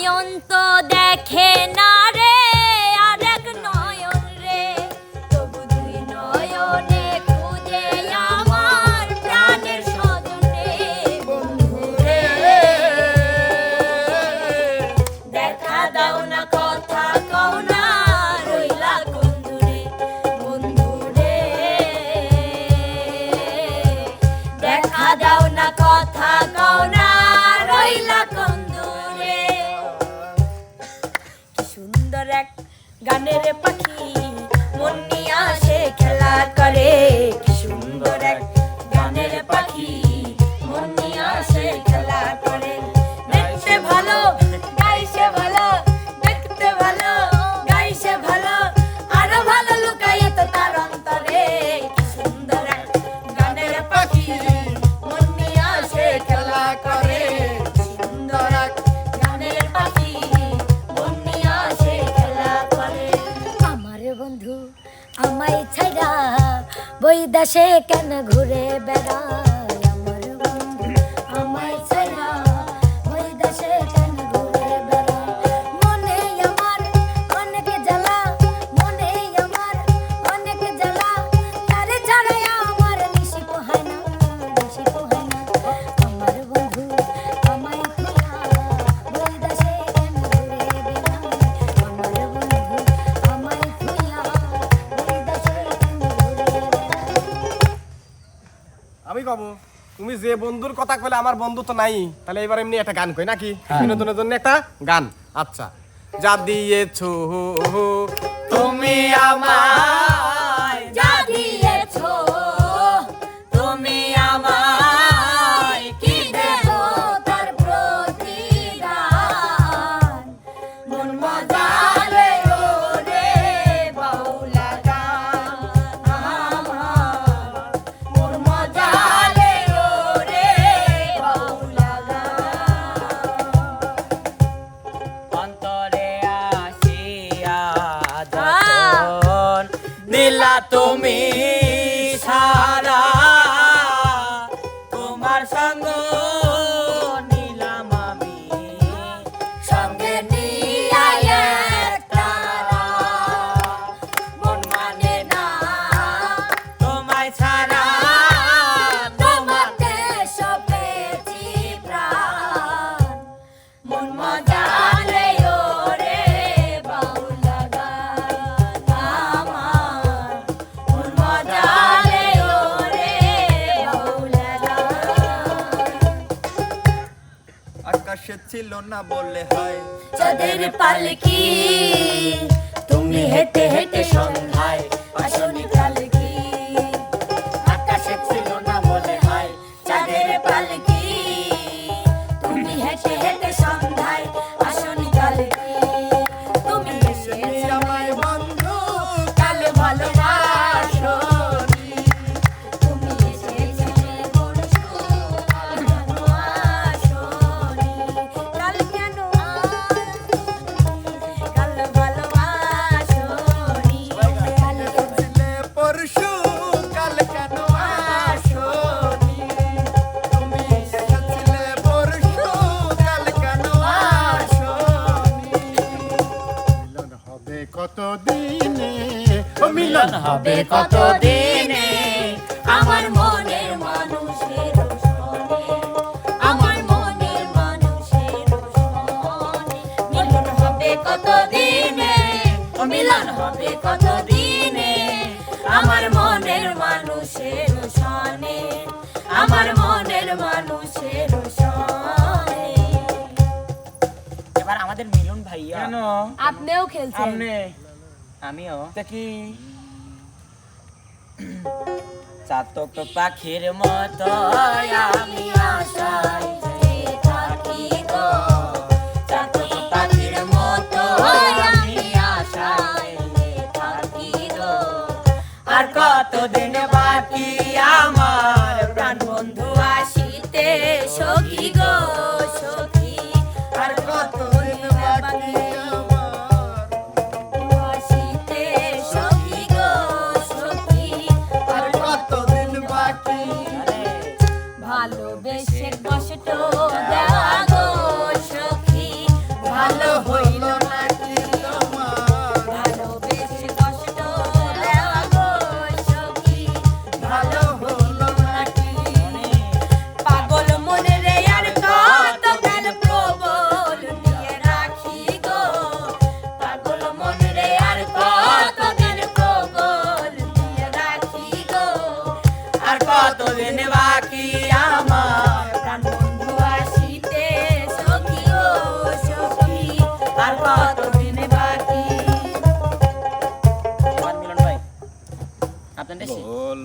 নয়ন তো দেখে না এক গানের পাখি দেশে কেন ঘুরে বেড়া কব? তুমি যে বন্ধুর কথা কইলে আমার বন্ধু তো নাই। তাহলে এবার এমনি একটা গান কই নাকি? হ্যাঁ। বিনোদনের জন্য একটা গান। আচ্ছা। যা দিয়েছ তুমি আমার মন মজা অন্তরে আসিয়া দিলা তুমি। ছিল না বলে হয়। চাঁদের পালকি তুমি হেঁটে হেঁটে সন্ধ্যায় আসো কতদিনে? ও মিলন হবে কতদিনে? আমার মনের মানুষের আমার মনের মানুষের মিলন হবে কতদিনে? ও মিলন হবে কতদিনে? আপনিও খেলছেন। আপনি? আমিও। তা চাতক পাখির মতো আমি আশা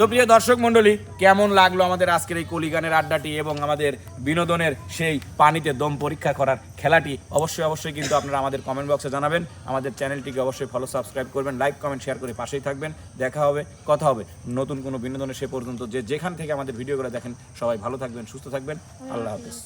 তো প্রিয় দর্শক মন্ডলী কেমন লাগল আমাদের আজকের এই কলিগানের আড্ডাটি এবং আমাদের বিনোদনের সেই পানিতে দম পরীক্ষা করার খেলাটি? অবশ্যই অবশ্যই কিন্তু আপনারা আমাদের কমেন্ট বক্সে জানাবেন। আমাদের চ্যানেলটিকে অবশ্যই ফলো সাবস্ক্রাইব করবেন লাইক কমেন্ট শেয়ার করে পাশেই থাকবেন। দেখা হবে, কথা হবে। নতুন কোনো বিনোদনের সে পর্যন্ত যে যেখান থেকে আমাদের ভিডিওগুলো দেখেন, সবাই ভালো থাকবেন, সুস্থ থাকবেন। আল্লাহ হাফিজ।